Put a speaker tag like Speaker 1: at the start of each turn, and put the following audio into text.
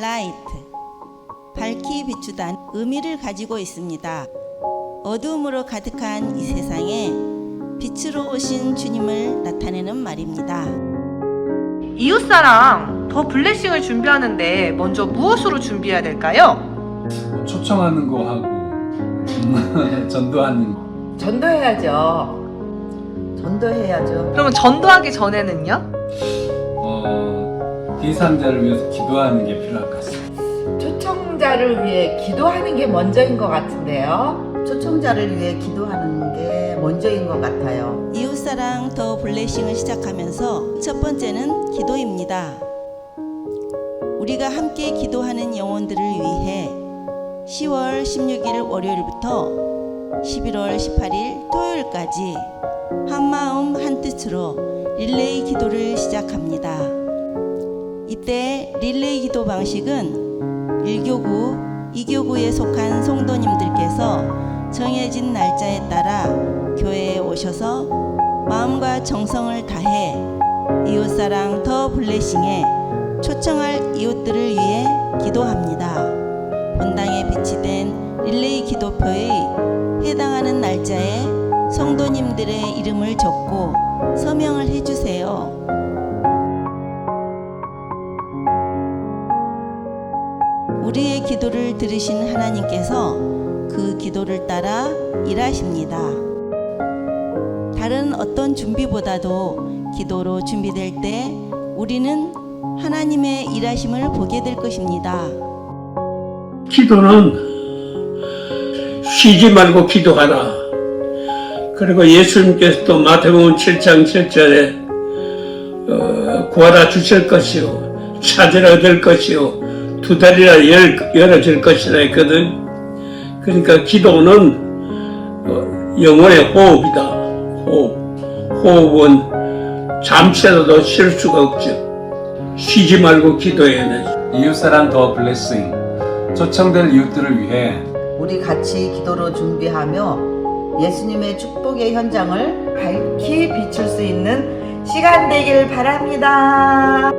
Speaker 1: 라이트 밝히 비추다는 의미를 가지고 있습니다. 어두움으로 가득한 이 세상에 빛으로 오신 주님을 나타내는 말입니다.
Speaker 2: 이웃사랑 더 블레싱을 준비하는데 먼저 무엇으로 준비해야 될까요?
Speaker 3: 초청하는 거 하고 전도하는 거.
Speaker 4: 전도해야죠. 전도해야죠.
Speaker 2: 그러면 전도하기 전에는요?
Speaker 3: 어,第三자를 위해서 기도하는 게 필요할 것 같습니다.
Speaker 4: 초청자를 위해 기도하는 게 먼저인 것 같은데요.
Speaker 5: 초청자를 위해 기도하는 게 먼저인 것 같아요.
Speaker 1: 이웃사랑 더 블레싱을 시작하면서 첫 번째는 기도입니다. 우리가 함께 기도하는 영혼들을 위해 10월 16일 월요일부터 11월 18일 토요일까지 한 마음 한 뜻으로 릴레이 기도를 시작합니다. 이때 릴레이 기도 방식은 1교구, 2교구에 속한 성도님들께서 정해진 날짜에 따라 교회에 오셔서 마음과 정성을 다해 이웃사랑 더 블레싱에 초청할 이웃들을 위해 기도합니다. 본당에 비치된 릴레이 기도표에 해당하는 날짜에 성도님들의 이름을 적고 서명을 해주세요. 우리의 기도를 들으신 하나님께서 그 기도를 따라 일하십니다. 다른 어떤 준비보다도 기도로 준비될 때 우리는 하나님의 일하심을 보게 될 것입니다.
Speaker 6: 기도는 쉬지 말고 기도하라. 그리고 예수님께서도 마태복음 7장 7절에 어, 구하라 주실 것이요 찾으라 얻을 것이요 두 다리라 열, 열어질 것이라 했거든. 그러니까 기도는 어, 영혼의 호흡이다. 호흡. 호흡은 잠시라도 쉴 수가 없죠. 쉬지 말고 기도해야 돼.
Speaker 3: 이웃사랑 더 블레싱. 초청될 이웃들을 위해
Speaker 5: 우리 같이 기도로 준비하며 예수님의 축복의 현장을
Speaker 4: 밝히 비출 수 있는 시간 되길 바랍니다.